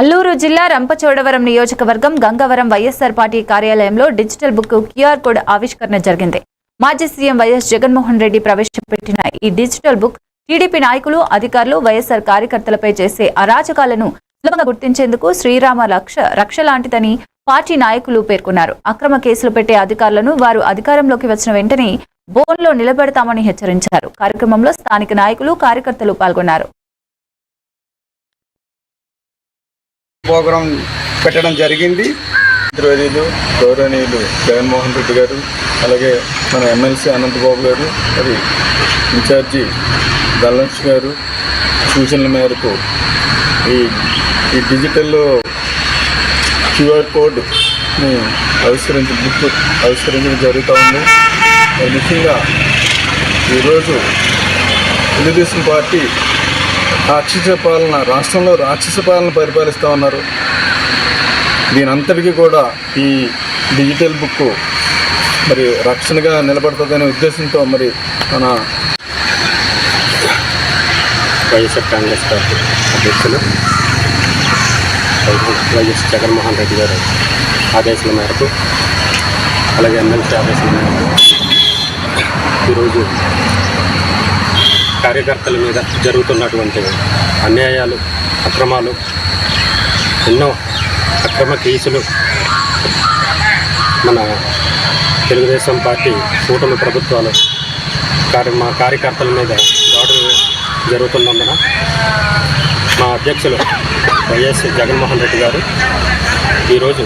అల్లూరు జిల్లా రంపచోడవరం నియోజకవర్గం గంగవరం వైఎస్ఆర్ పార్టీ కార్యాలయంలో డిజిటల్ బుక్ క్యూఆర్ కోడ్ ఆవిష్కరణ జరిగింది. మాజీ సీఎం వైఎస్ జగన్మోహన్ రెడ్డి ప్రవేశపెట్టిన ఈ డిజిటల్ బుక్ టీడీపీ నాయకులు అధికారులు వైఎస్ఆర్ కార్యకర్తలపై చేసే అరాచకాలను సులభంగా గుర్తించేందుకు శ్రీరామ రక్ష రక్ష లాంటిదని పార్టీ నాయకులు పేర్కొన్నారు. అక్రమ కేసులు పెట్టే అధికారులను వారు అధికారంలోకి వచ్చిన వెంటనే బోన్లో నిలబెడతామని హెచ్చరించారు. కార్యక్రమంలో స్థానిక నాయకులు కార్యకర్తలు పాల్గొన్నారు. ప్రోగ్రాం పెట్టడం జరిగింది. మంత్రివర్యులు గౌరవనీయులు జగన్మోహన్ రెడ్డి గారు అలాగే మన ఎమ్మెల్సీ అనంతబాబు గారు మరి ఇన్ఛార్జి ధనలక్ష్మి గారు సూచనల మేరకు ఈ ఈ డిజిటల్లో క్యూఆర్ కోడ్ని ఆవిష్కరించి బుక్ ఆవిష్కరించడం జరుగుతూ ఉంది. ముఖ్యంగా ఈరోజు తెలుగుదేశం పార్టీ రాక్షస పాలన రాష్ట్రంలో రాక్షస పాలన పరిపాలిస్తూ ఉన్నారు. దీని అంతటికీ కూడా ఈ డిజిటల్ బుక్ మరి రక్షణగా నిలబడుతుందనే ఉద్దేశంతో మరి మన వైఎస్ఆర్ కాంగ్రెస్ పార్టీ అధ్యక్షులు వైఎస్ జగన్మోహన్ రెడ్డి గారు ఆదేశాల మేరకు అలాగే ఎమ్మెల్సీ ఆదేశాల మేరకు ఈరోజు కార్యకర్తల మీద జరుగుతున్నటువంటి అన్యాయాలు అక్రమాలు ఎన్నో అక్రమ కేసులు మన తెలుగుదేశం పార్టీ కూటమి ప్రభుత్వాలు కార్య మా కార్యకర్తల మీద దాడులు జరుగుతున్నందున మా అధ్యక్షులు వైఎస్ జగన్మోహన్ రెడ్డి గారు ఈరోజు